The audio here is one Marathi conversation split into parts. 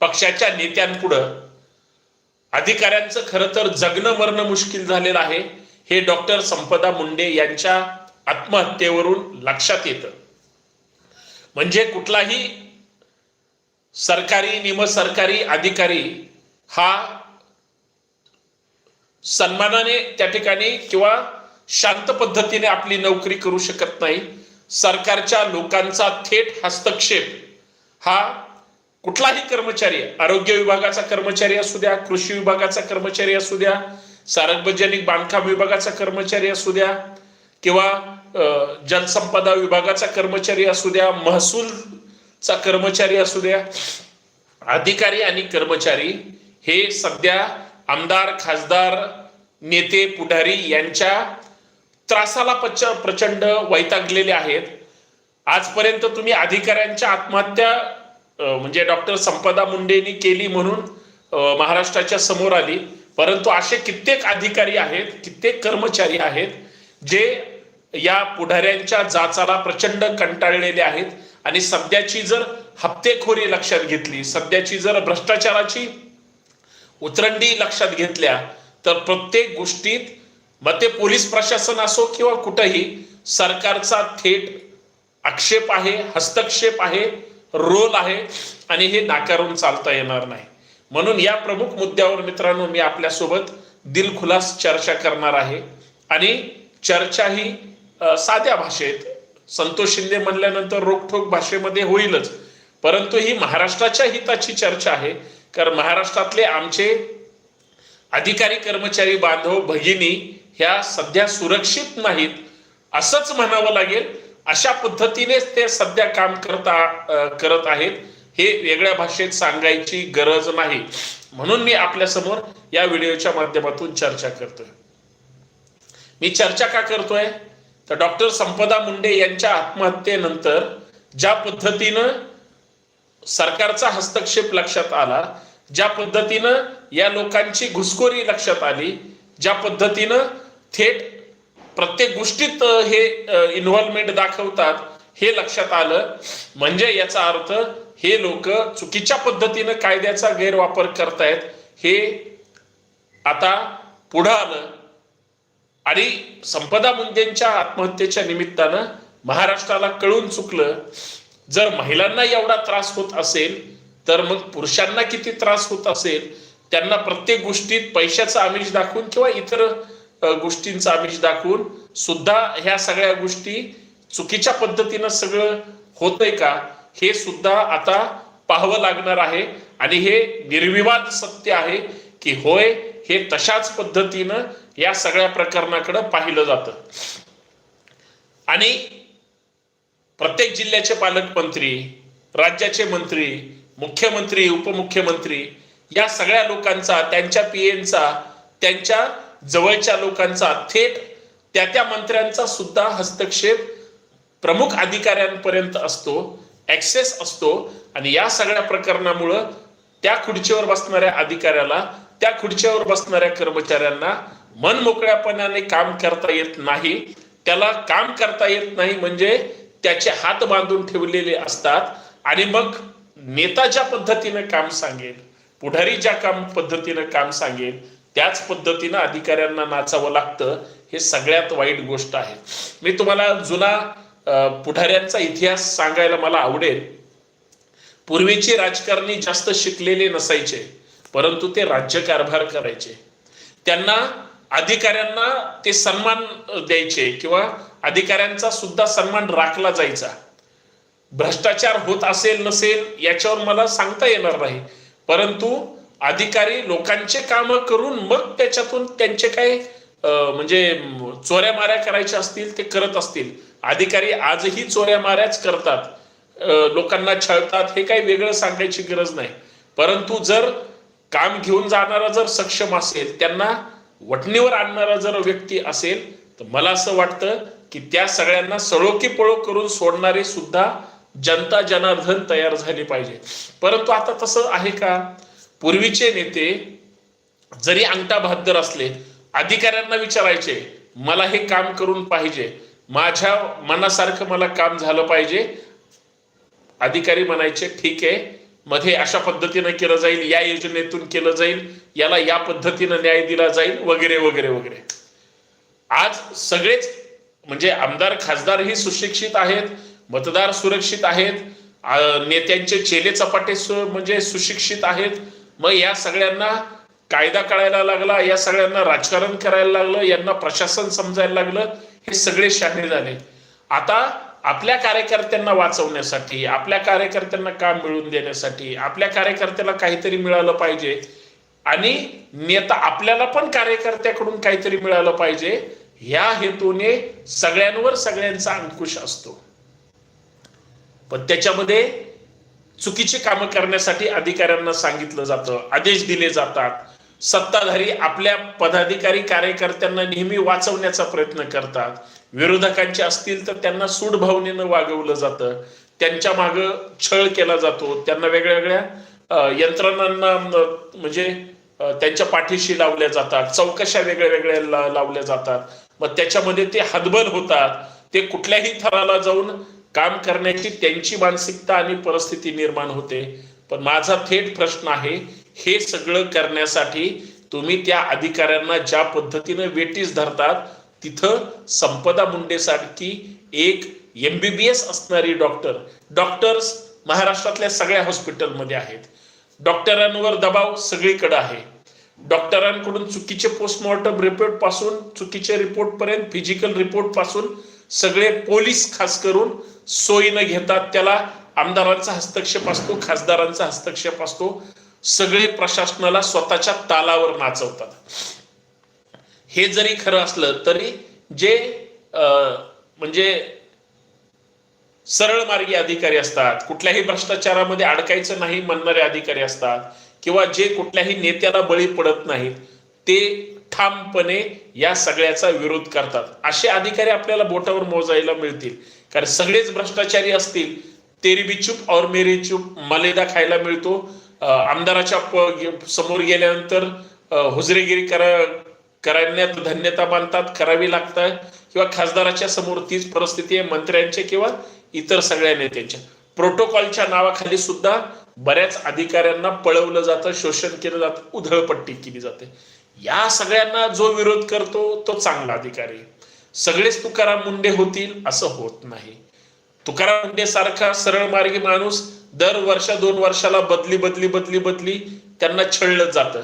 पक्षाच्या नेत्यांपुढं अधिकाऱ्यांचं खरं तर जगणं मरणं मुश्किल झालेलं आहे. हे डॉक्टर संपदा मुंडे यांच्या आत्महत्येवरून लक्षात येतं. म्हणजे कुठलाही सरकारी निमसरकारी अधिकारी हा सन्मानाने त्या ठिकाणी किंवा शांत पद्धतीने आपली नोकरी करू शकत नाही. सरकारच्या लोकांचा थेट हस्तक्षेप हा कुठलाही कर्मचारी आरोग्य विभागाचा कर्मचारी असू द्या कृषी विभागाचा कर्मचारी असू द्या सार्वजनिक बांधकाम विभागाचा कर्मचारी असू द्या किंवा जलसंपदा विभागाचा कर्मचारी असू द्या महसूलचा कर्मचारी असू द्या अधिकारी आणि कर्मचारी हे सध्या आमदार खासदार नेते पुढारी यांच्या त्रासाला पच प्रचंड वैतागलेले आहेत. आजपर्यंत तुम्ही अधिकाऱ्यांच्या आत्महत्या म्हणजे डॉक्टर संपदा मुंडेनी केली म्हणून महाराष्ट्राच्या समोर आली. परंतु असे कित्येक अधिकारी आहेत कित्येक कर्मचारी आहेत जे या पुढाऱ्यांच्या जाचाला प्रचंड कंटाळलेले आहेत. आणि सध्याची जर हप्तेखोरी लक्षात घेतली सध्याची जर भ्रष्टाचाराची उतरंडी लक्षात घेतल्या तर प्रत्येक गोष्टीत मग ते पोलीस प्रशासन असो किंवा कुठंही सरकारचा थेट आक्षेप आहे हस्तक्षेप आहे. रोल आहे आणि हे नाकारून चालता येणार नाही. म्हणून या प्रमुख मुद्द्यावर मित्रांनो मी आपल्यासोबत दिलखुलास चर्चा करणार आहे. आणि चर्चा ही साध्या भाषेत संतोष शिंदे म्हणल्यानंतर रोखठोक भाषेमध्ये होईलच. परंतु ही महाराष्ट्राच्या हिताची चर्चा आहे. कारण महाराष्ट्रातले आमचे अधिकारी कर्मचारी बांधव भगिनी ह्या सध्या सुरक्षित नाहीत असंच म्हणावं लागेल. अशा पद्धतीनेच ते सध्या काम करता करत आहेत. हे वेगळ्या भाषेत सांगायची गरज नाही. म्हणून मी आपल्यासमोर या व्हिडिओच्या माध्यमातून चर्चा करतोय. मी चर्चा का करतोय? तर डॉक्टर संपदा मुंडे यांच्या आत्महत्येनंतर ज्या पद्धतीनं सरकारचा हस्तक्षेप लक्षात आला ज्या पद्धतीनं या लोकांची घुसखोरी लक्षात आली ज्या पद्धतीनं थेट प्रत्येक गोष्टीत हे इन्व्हॉल्वमेंट दाखवतात हे लक्षात आलं. म्हणजे याचा अर्थ हे लोक चुकीच्या पद्धतीनं कायद्याचा गैरवापर करतायत हे आता पुढं आलं. आणि संपदा मुंडेंच्या आत्महत्येच्या निमित्तानं महाराष्ट्राला कळून चुकलं. जर महिलांना एवढा त्रास होत असेल तर मग पुरुषांना किती त्रास होत असेल त्यांना प्रत्येक गोष्टीत पैशाचं आमिष दाखवून किंवा इतर गोष्टींचं आमिष दाखवून सुद्धा ह्या सगळ्या गोष्टी चुकीच्या पद्धतीनं सगळं होतंय का हे सुद्धा आता पाहावं लागणार आहे. आणि हे निर्विवाद सत्य आहे की होय हे तशाच पद्धतीनं या सगळ्या प्रकरणाकडे पाहिलं जातं. आणि प्रत्येक जिल्ह्याचे पालकमंत्री राज्याचे मंत्री मुख्यमंत्री उपमुख्यमंत्री या सगळ्या लोकांचा त्यांच्या पीएनचा त्यांच्या जवळच्या लोकांचा थेट त्या त्या मंत्र्यांचा सुद्धा हस्तक्षेप प्रमुख अधिकाऱ्यांपर्यंत असतो ऍक्सेस असतो. आणि या सगळ्या प्रकरणामुळं त्या खुर्चीवर बसणाऱ्या अधिकाऱ्याला त्या खुर्चीवर बसणाऱ्या कर्मचाऱ्यांना मन मोकळ्यापणाने काम करता येत नाही. त्याला काम करता येत नाही म्हणजे त्याचे हात बांधून ठेवलेले असतात. आणि मग नेता ज्या पद्धतीनं काम सांगेल पुढारी ज्या काम पद्धतीनं काम सांगेल त्याच पद्धतीनं अधिकाऱ्यांना नाचावं लागतं हे सगळ्यात वाईट गोष्ट आहे. मी तुम्हाला जुना पुढाऱ्यांचा इतिहास सांगायला मला आवडेल. पूर्वीचे राजकारणी जास्त शिकलेले नसायचे परंतु ते राज्यकारभार करायचे. त्यांना अधिकाऱ्यांना ते सन्मान द्यायचे किंवा अधिकाऱ्यांचा सुद्धा सन्मान राखला जायचा. भ्रष्टाचार होत असेल नसेल याच्यावर मला सांगता येणार नाही. परंतु अधिकारी लोकांचे काम करून मग त्याच्यातून त्यांचे काय म्हणजे चोऱ्या माऱ्या करायच्या असतील ते करत असतील. अधिकारी आजही चोऱ्या माऱ्याच करतात. लोकांना छळतात हे काही वेगळं सांगायची गरज नाही. परंतु जर काम घेऊन जाणारा जर सक्षम असेल त्यांना वटणीवर आणणारा जर व्यक्ती असेल तर मला असं वाटतं की त्या सगळ्यांना सळोकी पळो करून सोडणारे सुद्धा जनता जनार्दन तयार झाले पाहिजे. परंतु आता तसं आहे का? पूर्वीचे नेते जरी अंगठा बहादर असले अधिकाऱ्यांना विचारायचे मला हे काम करून पाहिजे. माझ्या मनासारखं मला काम झालं पाहिजे. अधिकारी म्हणायचे ठीक आहे. मध्ये अशा पद्धतीनं केलं जाईल या योजनेतून केलं जाईल याला या पद्धतीनं न्याय दिला जाईल वगैरे वगैरे वगैरे. आज सगळेच म्हणजे आमदार खासदार ही सुशिक्षित आहेत मतदार सुरक्षित आहेत नेत्यांचे चेले चपाटे सु म्हणजे सुशिक्षित आहेत. मग या सगळ्यांना कायदा कळायला लागला या सगळ्यांना राजकारण करायला लागलं यांना प्रशासन समजायला लागलं हे सगळे शहाणे झाले. आता आपल्या कार्यकर्त्यांना वाचवण्यासाठी आपल्या कार्यकर्त्यांना काम मिळवून देण्यासाठी आपल्या कार्यकर्त्याला काहीतरी मिळालं पाहिजे आणि नेता आपल्याला पण कार्यकर्त्याकडून काहीतरी मिळालं पाहिजे ह्या हेतूने सगळ्यांवर सगळ्यांचा अंकुश असतो. पण त्याच्यामध्ये चुकीची कामं करण्यासाठी अधिकाऱ्यांना सांगितलं जातं आदेश दिले जातात. सत्ताधारी आपल्या पदाधिकारी कार्यकर्त्यांना नेहमी वाचवण्याचा प्रयत्न करतात. विरोधकांचे असतील तर त्यांना सूडभावनेनं वागवलं जातं. त्यांच्या माग छळ केला जातो. त्यांना वेगळ्या वेगळ्या यंत्रणांना म्हणजे त्यांच्या पाठीशी लावल्या जातात. चौकशा वेगळ्या वेगळ्या लावल्या जातात. मग त्याच्यामध्ये ते हतबल होतात. ते कुठल्याही थराला जाऊन काम करण्याची त्यांची मानसिकता आणि परिस्थिती निर्माण होते. पण माझा थेट प्रश्न आहे हे सगळं करण्यासाठी तुम्ही त्या अधिकाऱ्यांना ज्या पद्धतीनं वेटीस धरतात तिथं संपदा मुंडेसारखी एक एमबीबीएस असणारी डॉक्टर डॉक्टर्स महाराष्ट्रातल्या सगळ्या हॉस्पिटलमध्ये आहेत. डॉक्टरांवर दबाव सगळीकडे आहे. डॉक्टरांकडून चुकीचे पोस्टमॉर्टम रिपोर्टपासून चुकीचे रिपोर्ट पर्यंत फिजिकल रिपोर्टपासून सगळे पोलीस खास करून सोयीनं घेतात त्याला आमदारांचा हस्तक्षेप असतो खासदारांचा हस्तक्षेप असतो. सगळे प्रशासनाला स्वतःच्या तालावर नाचवतात. हे जरी खरं असलं तरी जे अं, म्हणजे सरळ मार्गी अधिकारी असतात कुठल्याही भ्रष्टाचारामध्ये अडकायचं नाही म्हणणारे अधिकारी असतात किंवा जे कुठल्याही नेत्याला बळी पडत नाहीत ते ठामपणे या सगळ्याचा विरोध करतात. असे अधिकारी आपल्याला बोटावर मोजायला मिळतील. कारण सगळेच भ्रष्टाचारी असतील तेरी बी चूप और मेरी चूप मलेदा खायला मिळतो. आमदाराच्या समोर गेल्यानंतर हुजरेगिरी करा करण्यात धन्यता मानतात करावी लागतात. किंवा खासदाराच्या समोर तीच परिस्थिती आहे मंत्र्यांच्या किंवा इतर सगळ्या नेत्यांच्या प्रोटोकॉलच्या नावाखाली सुद्धा बऱ्याच अधिकाऱ्यांना पळवलं जातं शोषण केलं जातं उधळपट्टी केली जाते. या सगळ्यांना जो विरोध करतो तो चांगला अधिकारी. सगळेच तुकाराम मुंडे होतील असं होत नाही. तुकाराम मुंडे सारखा सरळ मार्गी माणूस दर वर्ष दोन वर्षाला बदली बदली बदली बदली त्यांना छळलं जातं.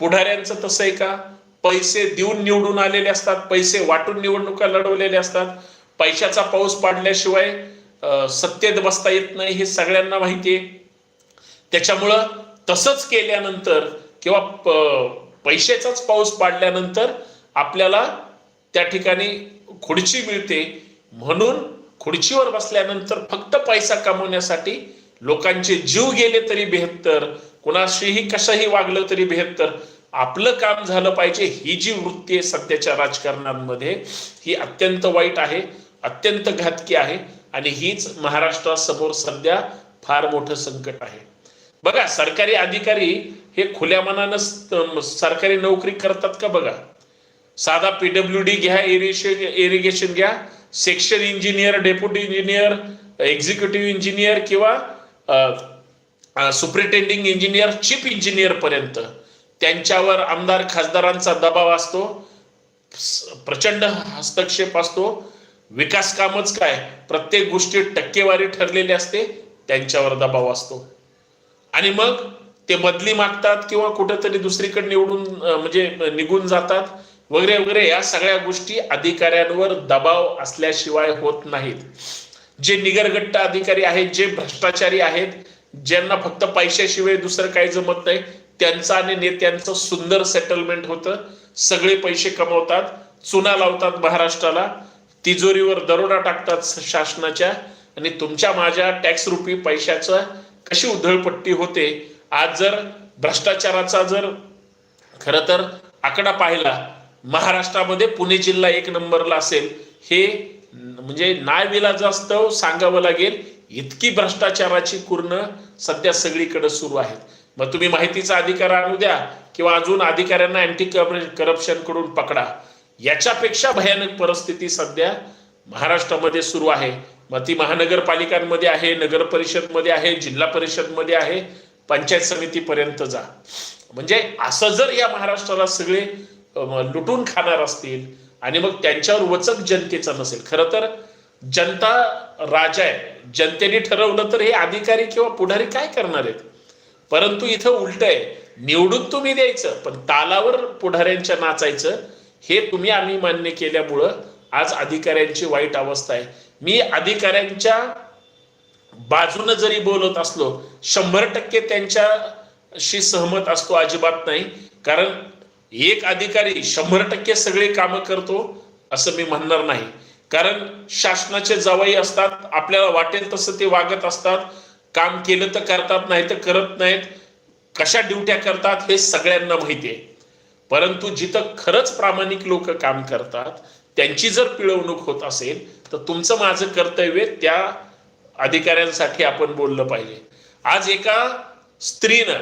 पुढाऱ्यांचं तसं आहे का? पैसे देऊन निवडून आलेले असतात पैसे वाटून निवडणुका लढवलेल्या असतात. पैशाचा पाऊस पाडल्याशिवाय सत्तेत बसता येत नाही हे सगळ्यांना माहिती आहे. त्याच्यामुळं तसंच केल्यानंतर किंवा पैशाचाच पाऊस पाडल्यानंतर आपल्याला त्या ठिकाणी खुर्ची मिळते. म्हणून खुर्चीवर बसल्यानंतर फक्त पैसा कमवण्यासाठी लोकांचे जीव गेले तरी बेहत्तर कुणाशीही कसंही वागलं तरी बेहत्तर. आपलं काम झालं पाहिजे ही जी वृत्ती आहे सध्याच्या राजकारणांमध्ये ही अत्यंत वाईट आहे अत्यंत घातकी आहे आणि हीच महाराष्ट्रासमोर सध्या फार मोठं संकट आहे. बघा सरकारी अधिकारी हे खुल्या मनानं सरकारी नोकरी करतात का बघा? साधा पीडब्ल्यू डी घ्या इरिगेशन इरिगेशन घ्या section engineer deputy engineer executive engineer किंवा सुप्रिटेंडिंग इंजिनियर चीफ इंजिनियर पर्यंत. त्यांच्यावर आमदार खासदारांचा दबाव असतो प्रचंड हस्तक्षेप असतो. विकास कामच काय? प्रत्येक गोष्टी टक्केवारी ठरलेली असते त्यांच्यावर दबाव असतो. आणि मग ते बदली मागतात किंवा कुठेतरी दुसरीकडे निवडून म्हणजे निघून जातात वगैरे वगैरे या सगळ्या गोष्टी अधिकाऱ्यांवर दबाव असल्याशिवाय होत नाहीत. जे निगरगट्ट अधिकारी आहेत जे भ्रष्टाचारी आहेत ज्यांना फक्त पैशाशिवाय दुसरं काही जमत नाही त्यांचं आणि नेत्यांचं सुंदर सेटलमेंट होतं. सगळे पैसे कमवतात चुना लावतात महाराष्ट्राला तिजोरीवर दरोडा टाकतात शासनाच्या आणि तुमच्या माझ्या टॅक्स रुपी पैशाचं कशी उधळपट्टी होते आज जर भ्रष्टाचाराचा जर खर तर आकडा पाहिला महाराष्ट्रामध्ये पुणे जिल्हा एक नंबरला असेल हे म्हणजे नाविलाजास्तव सांगावं लागेल इतकी भ्रष्टाचाराची कुर्ण सध्या सगळीकडे सुरू आहेत. मग तुम्ही माहितीचा अधिकार आणू द्या किंवा अजून अधिकाऱ्यांना अँटी करप्शनकडून पकडा. याच्यापेक्षा भयानक परिस्थिती सध्या महाराष्ट्रामध्ये सुरू आहे. मग ती महानगरपालिकांमध्ये आहे नगर परिषदमध्ये आहे जिल्हा परिषदमध्ये आहे पंचायत समितीपर्यंत जा. म्हणजे असं जर या महाराष्ट्राला सगळे लुटून खाणार असतील आणि मग त्यांच्यावर वचक जनतेचा नसेल खरं तर जनता राजा आहे. जनतेने ठरवलं तर हे अधिकारी किंवा पुढारी काय करणार आहेत? परंतु इथं उलट आहे निवडून तुम्ही द्यायचं पण तालावर पुढाऱ्यांच्या नाचायचं हे तुम्ही आम्ही मान्य केल्यामुळं आज अधिकाऱ्यांची वाईट अवस्था आहे. मी अधिकाऱ्यांच्या बाजूनं जरी बोलत असलो शंभर टक्के त्यांच्याशी सहमत असतो अजिबात नाही. कारण एक अधिकारी शंभर टक्के सगळे कामं करतो असं मी म्हणणार नाही. कारण शासनाचे जवाई असतात आपल्याला वाटेल तसं ते वागत असतात. काम केलं तर करतात नाही तर करत नाहीत. कशा ड्युट्या करतात हे सगळ्यांना माहिती आहे. परंतु जिथं खरंच प्रामाणिक लोक काम करतात त्यांची जर पिळवणूक होत असेल तर तुमचं माझं कर्तव्य त्या अधिकाऱ्यांसाठी आपण बोललं पाहिजे. आज एका स्त्रीनं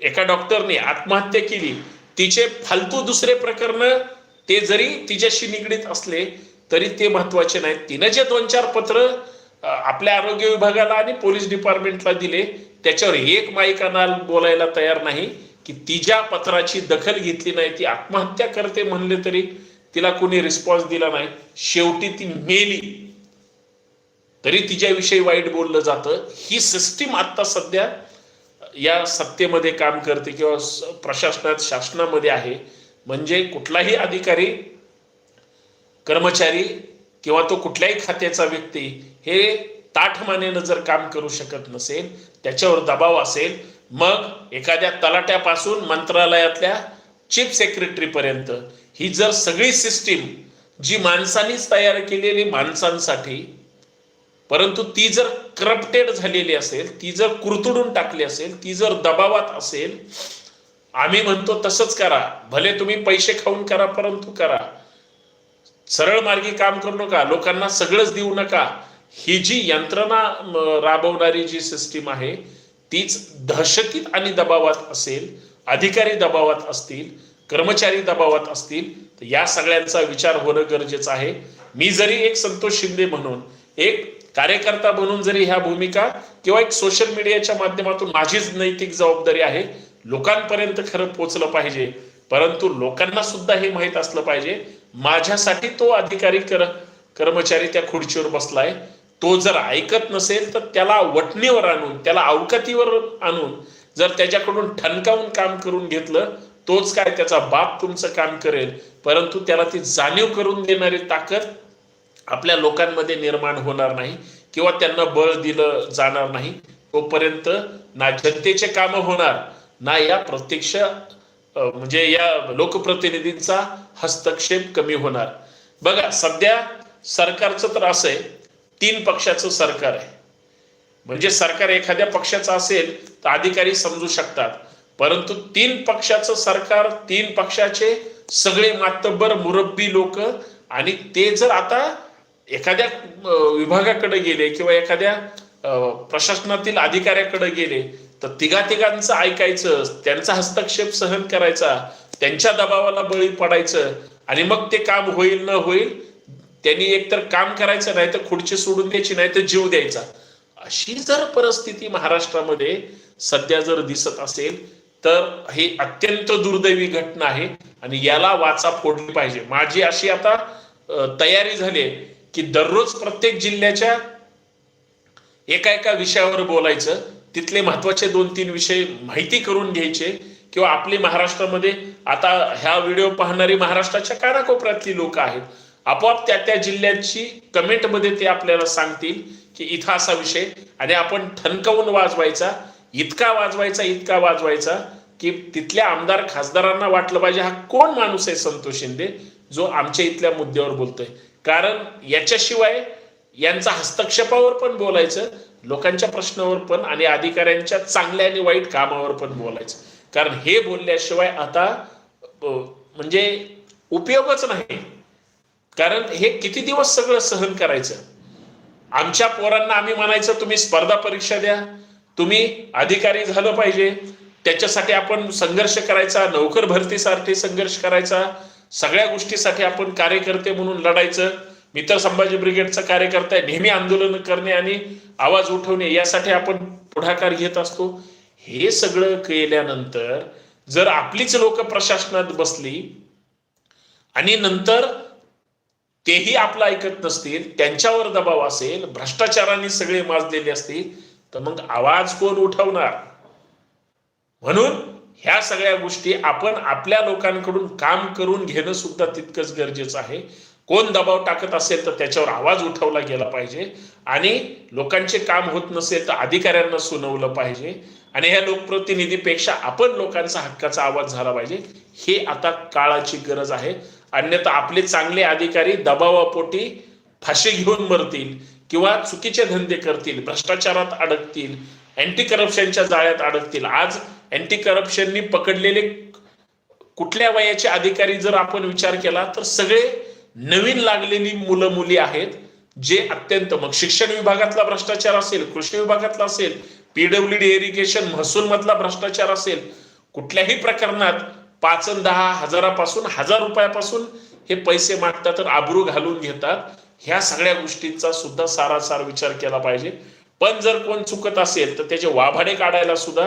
एका डॉक्टरने आत्महत्या केली. तिचे फालतू दुसरे प्रकरण ते जरी तिच्याशी निगडीत असले तरी ते महत्त्वाचे नाहीत. तिनं जे दोन चार पत्र आपल्या आरोग्य विभागाला आणि पोलीस डिपार्टमेंटला दिले त्याच्यावर एक माईकानाल बोलायला तयार नाही की तिच्या पत्राची दखल घेतली नाही ती आत्महत्या करते म्हणले तरी तिला कोणी रिस्पॉन्स दिला नाही. शेवटी ती मेली. तरी तिच्याविषयी वाईट बोललं जातं. ही सिस्टीम आता सध्या या सत्तेमध्ये काम करते किंवा प्रशासनात शासनामध्ये आहे. म्हणजे कुठलाही अधिकारी कर्मचारी किंवा तो कुठल्याही खात्याचा व्यक्ती हे ताठमानेनं जर काम करू शकत नसेल त्याच्यावर दबाव असेल मग एखाद्या तलाट्यापासून मंत्रालयातल्या चीफ सेक्रेटरी पर्यंत ही जर सगळी सिस्टीम जी माणसांनीच तयार केलेली माणसांसाठी परंतु ती जर करप्टेड झालेली असेल ती जर कुरतुडून टाकली असेल ती जर दबावात असेल आम्ही म्हणतो तसंच करा. भले तुम्ही पैसे खाऊन करा परंतु करा. सरळ मार्गी काम करू नका. लोकांना सगळंच देऊ नका. ही जी यंत्रणा राबवणारी जी सिस्टीम आहे तीच दहशतीत आणि दबावात असेल अधिकारी दबावात असतील कर्मचारी दबावात असतील तर या सगळ्यांचा विचार होणं गरजेचं आहे. मी जरी एक संतोष शिंदे म्हणून एक कार्यकर्ता म्हणून जरी ह्या भूमिका किंवा एक सोशल मीडियाच्या माध्यमातून माझीच नैतिक जबाबदारी आहे लोकांपर्यंत खरं पोचलं पाहिजे. परंतु लोकांना सुद्धा हे माहीत असलं पाहिजे माझ्यासाठी तो अधिकारी कर कर्मचारी त्या खुर्चीवर बसलाय. तो जर ऐकत नसेल तर त्याला वटणीवर आणून त्याला अवकातीवर आणून जर त्याच्याकडून ठणकावून काम करून घेतलं तोच काय त्याचा बाप तुमचं काम करेल परंतु त्याला ती जाणीव करून देणारी ताकद आपल्या लोकांमध्ये निर्माण होणार नाही किंवा त्यांना बळ दिलं जाणार नाही तोपर्यंत ना जनतेचे कामं होणार ना या प्रत्यक्ष म्हणजे या लोकप्रतिनिधींचा हस्तक्षेप कमी होणार. बघा सध्या सरकारचं तर असं आहे तीन पक्षाचं सरकार आहे. म्हणजे सरकार एखाद्या पक्षाचं असेल तर अधिकारी समजू शकतात. परंतु तीन पक्षाचं सरकार तीन पक्षाचे सगळे मातब्बर मुरब्बी लोक आणि ते जर आता एखाद्या विभागाकडे गेले किंवा एखाद्या प्रशासनातील अधिकाऱ्याकडे गेले तर तिघा तिघांचं ऐकायचं त्यांचा हस्तक्षेप सहन करायचा त्यांच्या दबावाला बळी पडायचं आणि मग ते काम होईल न होईल त्यांनी एकतर काम करायचं नाही तर खुर्ची सोडून द्यायची नाही तर जीव द्यायचा. अशी जर परिस्थिती महाराष्ट्रामध्ये सध्या जर दिसत असेल तर ही अत्यंत दुर्दैवी घटना आहे आणि याला वाचा फोडली पाहिजे. माझी अशी आता तयारी झाली आहे की दररोज प्रत्येक जिल्ह्याच्या एका एका विषयावर बोलायचं तिथले महत्त्वाचे दोन तीन विषय माहिती करून घ्यायचे किंवा आपली महाराष्ट्रामध्ये आता ह्या व्हिडिओ पाहणारी महाराष्ट्राच्या कानाकोपऱ्यातली लोक आहेत. आपोआप त्या त्या जिल्ह्याची कमेंटमध्ये ते आपल्याला सांगतील की इथं असा विषय आणि आपण ठणकावून वाजवायचा. इतका वाजवायचा इतका वाजवायचा की तिथल्या आमदार खासदारांना वाटलं पाहिजे हा कोण माणूस आहे संतोष शिंदे जो आमच्या इथल्या मुद्द्यावर बोलतोय. कारण याच्याशिवाय यांचा हस्तक्षेपावर पण बोलायचं लोकांच्या प्रश्नावर पण आणि अधिकाऱ्यांच्या चांगल्या आणि वाईट कामावर पण बोलायचं. कारण हे बोलल्याशिवाय आता म्हणजे उपयोगच नाही. कारण हे किती दिवस सगळं सहन करायचं? आमच्या पोरांना आम्ही म्हणायचं तुम्ही स्पर्धा परीक्षा द्या तुम्ही अधिकारी झालं पाहिजे. त्याच्यासाठी आपण संघर्ष करायचा नोकर भरतीसाठी संघर्ष करायचा. सगळ्या गोष्टीसाठी आपण कार्यकर्ते म्हणून लढायचं. मी तर संभाजी ब्रिगेडचा कार्यकर्ता आहे नेहमी आंदोलन करणे आणि आवाज उठवणे यासाठी आपण पुढाकार घेत असतो. हे सगळं केल्यानंतर जर आपलीच लोक प्रशासनात बसली आणि नंतर तेही आपलं ऐकत नसतील त्यांच्यावर दबाव असेल भ्रष्टाचाराने सगळे माजलेले असतील तर मग आवाज कोण उठवणार? म्हणून ह्या सगळ्या गोष्टी आपण आपल्या लोकांकडून काम करून घेणं सुद्धा तितकंच गरजेचं आहे. कोण दबाव टाकत असेल तर त्याच्यावर आवाज उठवला गेला पाहिजे. आणि लोकांचे काम होत नसेल तर अधिकाऱ्यांना सुनावलं पाहिजे. आणि ह्या लोकप्रतिनिधीपेक्षा आपण लोकांचा हक्काचा आवाज झाला पाहिजे. हे आता काळाची गरज आहे. अन्यथा आपले चांगले अधिकारी दबावापोटी फाशी घेऊन मरतील. किंवा चुकीचे धंदे करतील भ्रष्टाचारात अडकतील अँटी करप्शनच्या जाळ्यात अडकतील. आज अँटी करप्शननी पकडलेले कुठल्या वयाचे अधिकारी जर आपण विचार केला तर सगळे नवीन लागलेली मुलं मुली आहेत जे अत्यंत मग शिक्षण विभागातला भ्रष्टाचार असेल कृषी विभागातला असेल पीडब्ल्यू डी इरिगेशन महसूल मधला भ्रष्टाचार असेल कुठल्याही प्रकरणात पाच दहा हजारापासून हजार रुपयापासून हे पैसे मागतात तर आबरू घालून घेतात. ह्या सगळ्या गोष्टींचा सुद्धा सारासार विचार केला पाहिजे. पण जर कोण चुकत असेल तर त्याचे वाभाडे काढायला सुद्धा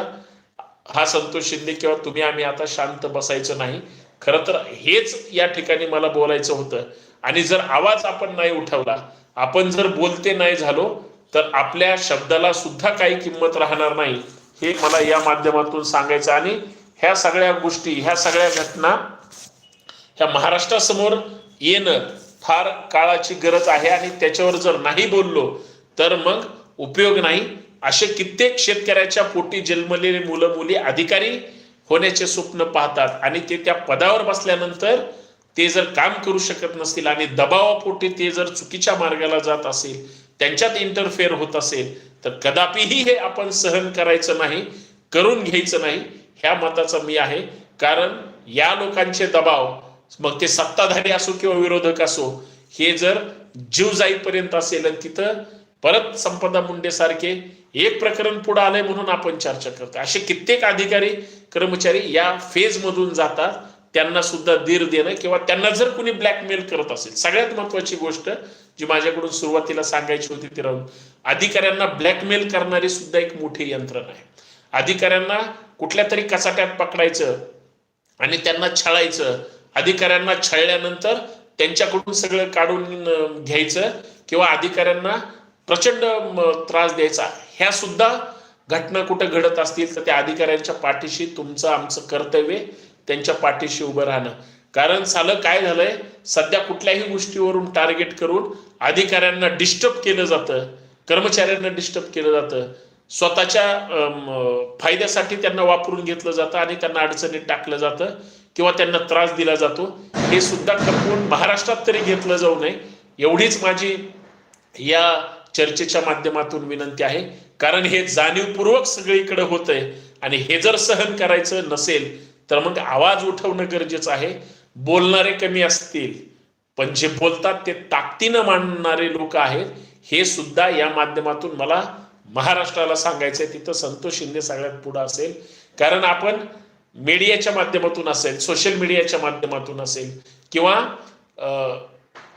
हा संतोष शिंदे किंवा तुम्ही आम्ही आता शांत बसायचं नाही. खरं तर हेच या ठिकाणी मला बोलायचं होतं. आणि जर आवाज आपण नाही उठवला आपण जर बोलते नाही झालो तर आपल्या शब्दाला सुद्धा काही किंमत राहणार नाही. हे मला या माध्यमातून सांगायचं आणि ह्या सगळ्या गोष्टी ह्या सगळ्या घटना ह्या महाराष्ट्रासमोर येणं फार काळाची गरज आहे आणि त्याच्यावर जर नाही बोललो तर मग उपयोग नाही. असे कित्येक शेतकऱ्याच्या पोटी जन्मलेले मुलं मुली अधिकारी होण्याचे स्वप्न पाहतात आणि ते त्या पदावर बसल्यानंतर ते जर काम करू शकत नसतील आणि दबावापोटी ते जर चुकीच्या मार्गाला जात असेल त्यांच्यात इंटरफेअर होत असेल तर कदापिही हे आपण सहन करायचं नाही करून घ्यायचं नाही ह्या मताचा मी आहे. कारण या लोकांचे दबाव मग ते सत्ताधारी असो किंवा विरोधक असो हे जर जीव जाईपर्यंत असेल आणि तिथं परत संपदा मुंडे सारखे एक प्रकरण पुढे आलंय म्हणून आपण चर्चा करतो असे कित्येक अधिकारी कर्मचारी या फेज मधून जातात. त्यांना सुद्धा धीर देणं किंवा त्यांना जर कुणी ब्लॅकमेल करत असेल सगळ्यात महत्वाची गोष्ट जी माझ्याकडून सुरुवातीला सांगायची होती ती राहून अधिकाऱ्यांना ब्लॅकमेल करणारी सुद्धा एक मोठी यंत्रणा आहे अधिकाऱ्यांना कुठल्या तरी कचाट्यात पकडायचं आणि त्यांना छळायचं अधिकाऱ्यांना छळल्यानंतर त्यांच्याकडून सगळं काढून घ्यायचं किंवा अधिकाऱ्यांना प्रचंड त्रास द्यायचा. ह्या सुद्धा घटना कुठं घडत असतील तर त्या अधिकाऱ्यांच्या पाठीशी तुमचं आमचं कर्तव्य त्यांच्या पाठीशी उभं राहणं. कारण सालं काय झालंय सध्या कुठल्याही गोष्टीवरून टार्गेट करून अधिकाऱ्यांना डिस्टर्ब केलं जातं कर्मचाऱ्यांना डिस्टर्ब केलं जातं. स्वतःच्या फायद्यासाठी त्यांना वापरून घेतलं जातं आणि त्यांना अडचणीत टाकलं जातं. किंवा त्यांना त्रास दिला जातो हे सुद्धा खपवून महाराष्ट्रात तरी घेतलं जाऊ नये. एवढीच माझी या चर्चेच्या माध्यमातून विनंती आहे. कारण हे जाणीवपूर्वक सगळीकडे होतंय आणि हे जर सहन करायचं नसेल तर मग आवाज उठवणं गरजेचं आहे. बोलणारे कमी असतील पण जे बोलतात ते ताकदीनं मांडणारे लोक आहेत हे सुद्धा या माध्यमातून मला महाराष्ट्राला सांगायचंय. तिथं संतोष शिंदे सगळ्यात पुढं असेल. कारण आपण मीडियाच्या माध्यमातून असेल सोशल मीडियाच्या माध्यमातून असेल किंवा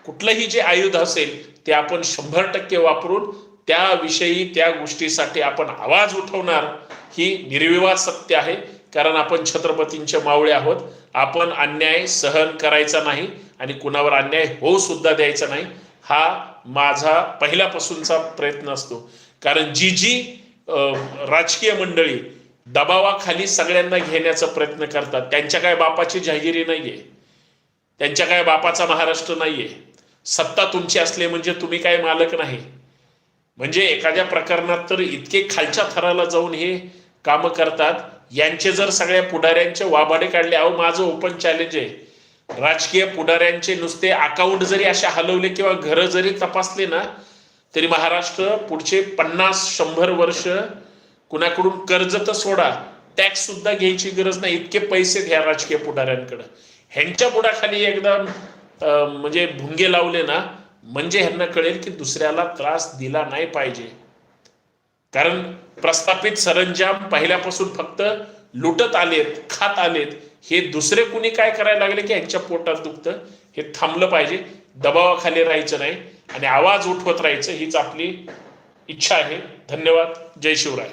कुठलंही जे आयुध असेल ते आपण शंभर टक्के वापरून त्याविषयी त्या गोष्टीसाठी आपण आवाज उठवणार ही निर्विवाद सत्य आहे. कारण आपण छत्रपतींचे मावळे आहोत. आपण अन्याय सहन करायचा नाही आणि कुणावर अन्याय होऊ सुद्धा द्यायचा नाही हा माझा पहिल्यापासूनचा प्रयत्न असतो. कारण जी जी राजकीय मंडळी दबावाखाली सगळ्यांना घेण्याचा प्रयत्न करतात. त्यांच्या काय बापाची जहागिरी नाहीये. त्यांच्या काय बापाचा महाराष्ट्र नाहीये. सत्ता तुमची असली म्हणजे तुम्ही काय मालक नाही. म्हणजे एखाद्या प्रकरणात तर इतके खालच्या थराला जाऊन हे कामं करतात. यांचे जर सगळ्या पुढाऱ्यांचे वाभाडे काढले अहो माझं ओपन चॅलेंज आहे. राजकीय पुढाऱ्यांचे नुसते अकाउंट जरी असे हलवले किंवा घरं जरी तपासले ना तरी महाराष्ट्र पुढचे पन्नास शंभर वर्ष कुणाकडून कर्ज तर सोडा टॅक्स सुद्धा घ्यायची गरज नाही इतके पैसे घ्या राजकीय पुढाऱ्यांकडे. ह्यांच्या बुडाखाली एकदा अं, म्हणजे भुंगे लावले ना म्हणजे ह्यांना कळेल की दुसऱ्याला त्रास दिला नाही पाहिजे. कारण प्रस्थापित सरंजाम पहिल्यापासून फक्त लुटत आलेत खात आलेत हे दुसरे कुणी काय करायला लागले की यांच्या पोटात दुखतं हे थांबलं पाहिजे दबावाखाली राहायचं नाही आणि आवाज उठवत राहायचं हीच आपली इच्छा आहे. धन्यवाद. जय शिवराय.